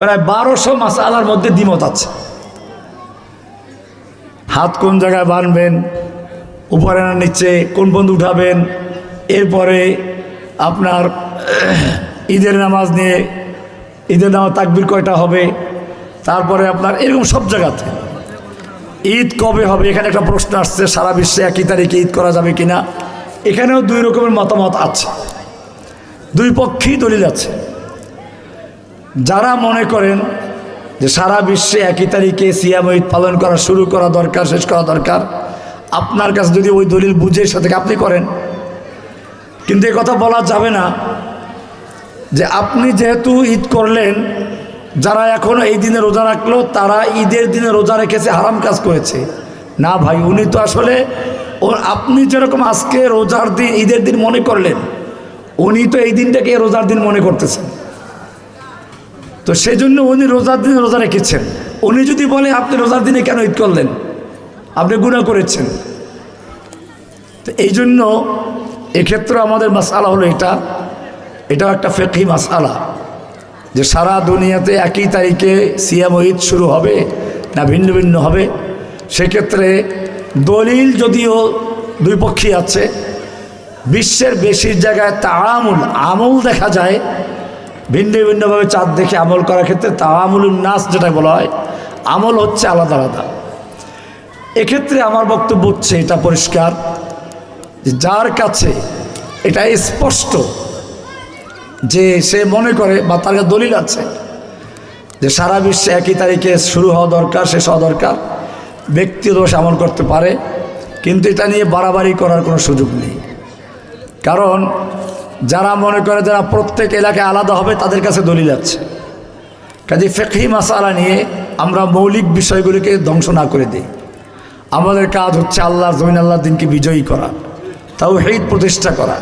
প্রায় বারোশো মাসালার মধ্যে দ্বিমত আছে। হাত কোন জায়গায় বানবেন উপরে না নিচে, কোন বন্ধু উঠাবেন, এরপরে আপনার ঈদের নামাজ নিয়ে, ঈদের নামাজ তাকবির কয়টা হবে, তারপরে আপনার এরকম সব জায়গাতে। ঈদ কবে হবে, এখানে একটা প্রশ্ন আসছে, সারা বিশ্বে একই তারিখে ঈদ করা যাবে কিনা। এখানেও দুই রকমের মতামত আছে। দুই পক্ষেই দলিল আছে। যারা মনে করেন যে সারা বিশ্বে একই তারিখে সিয়াম ঈদ পালন করা শুরু করা দরকার, শেষ করা দরকার, আপনার কাছে যদি ওই দলিল বুঝে সাথে আপনি করেন। কিন্তু এ কথা বলা যাবে না যে আপনি যেহেতু ঈদ করলেন, যারা এখনও এই দিনে রোজা রাখল, তারা ঈদের দিনে রোজা রেখেছে, হারাম কাজ করেছে। না ভাই, উনি তো আসলে ও আপনি যেরকম আজকে রোজার দিন, ঈদের দিন মনে করলেন, উনি তো এই দিনটাকে রোজার দিন মনে করতেছেন। তো সেই জন্য উনি রোজার দিনে রোজা রেখেছেন। উনি যদি বলে, আপনি রোজার দিনে কেন ঈদ করলেন? আপনি গুণা করেছেন। তো এই জন্য এক্ষেত্রে আমাদের মাসালা হলো এটা। এটাও একটা ফেকি মাসালা যে সারা দুনিয়াতে একই তারিখে সিয়াম ঈদ শুরু হবে না ভিন্ন ভিন্ন হবে। সেক্ষেত্রে দলিল যদিও দুই পক্ষই আছে, বিশ্বের বেশির জায়গায় তাড়ামুল আমল দেখা যায় ভিন্ন ভিন্নভাবে চাঁদ দেখে আমল করার ক্ষেত্রে তাড়ামুল নাস যেটা বলা হয়, আমল হচ্ছে আলাদা আলাদা। এক্ষেত্রে আমার বক্তব্য হচ্ছে এটা পরিষ্কার যার কাছে এটা স্পষ্ট যে সে মনে করে বা তার দলিল আছে যে সারা বিশ্বে একই তারিখে শুরু হওয়া দরকার, শেষ হওয়া দরকার ব্যক্তিদোষ আমল করতে পারে, কিন্তু এটা নিয়ে বাড়াবাড়ি করার কোনো সুযোগ নেই। কারণ যারা মনে করে যারা প্রত্যেক এলাকায় আলাদা হবে, তাদের কাছে দলিল আছে। কাজে ফেকি মাসালা নিয়ে আমরা মৌলিক বিষয়গুলিকে ধ্বংস না করে দিই। আমাদের কাজ হচ্ছে আল্লাহ জমিন আল্লাহ দিনকে বিজয়ী করা তাও হেদ প্রতিষ্ঠা করা।